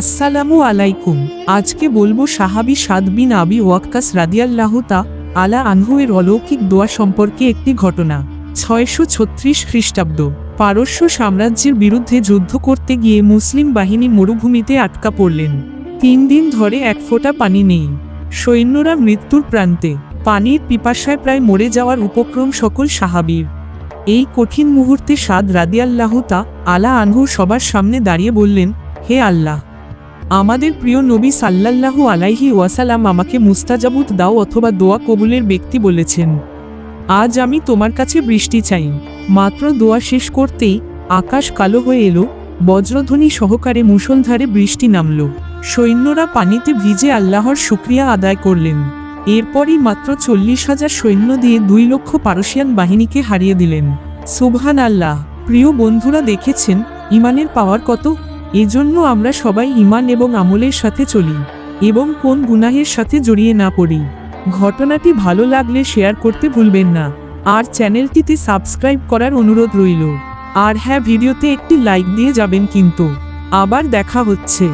আসসালামু আলাইকুম। আজকে বলব সাহাবি সাদ বিন আবি ওয়াক্কাস রাদিয়াল্লাহুতা আলা আনহুয়ের অলৌকিক দোয়া সম্পর্কে একটি ঘটনা। ছয়শো ছত্রিশ খ্রিস্টাব্দ। পারস্য সাম্রাজ্যের বিরুদ্ধে যুদ্ধ করতে গিয়ে মুসলিম বাহিনী মরুভূমিতে আটকা পড়লেন। তিন দিন ধরে এক ফোঁটা পানি নেই। সৈন্যরা মৃত্যুর প্রান্তে পানির পিপাসায় প্রায় মরে যাওয়ার উপক্রম সকল সাহাবীর। এই কঠিন মুহূর্তে সাদ রাদিয়াল্লাহুতা আলা আনহু সবার সামনে দাঁড়িয়ে বললেন, হে আল্লাহ আমাদের প্রিয় নবী সাল্লাল্লাহু আলাইহি ওয়াসালাম আমাকে মুস্তাজাবুত দাও অথবা দোয়া কবুলের ব্যক্তি বলেছেন। আজ আমি তোমার কাছে বৃষ্টি চাই। মাত্র দোয়া শেষ করতেই আকাশ কালো হয়ে এলো, বজ্রধ্বনি সহকারে মুষলধারে বৃষ্টি নামল। সৈন্যরা পানিতে ভিজে আল্লাহর শুক্রিয়া আদায় করলেন। এরপরই মাত্র চল্লিশ হাজার সৈন্য দিয়ে দুই লক্ষ পারসিয়ান বাহিনীকে হারিয়ে দিলেন। সুবহান আল্লাহ প্রিয় বন্ধুরা দেখেছেন, ইমানের পাওয়ার কত? এজন্য আমরা সবাই ইমান এবং আমলের সাথে চলি, এবং কোন গুনাহের সাথে জড়িয়ে না পড়ি। ঘটনাটি ভালো লাগলে শেয়ার করতে ভুলবেন না। আর চ্যানেলটিতে সাবস্ক্রাইব করার অনুরোধ রইল। আর হ্যাঁ ভিডিওতে একটি লাইক দিয়ে যাবেন কিন্তু। আবার দেখা হচ্ছে।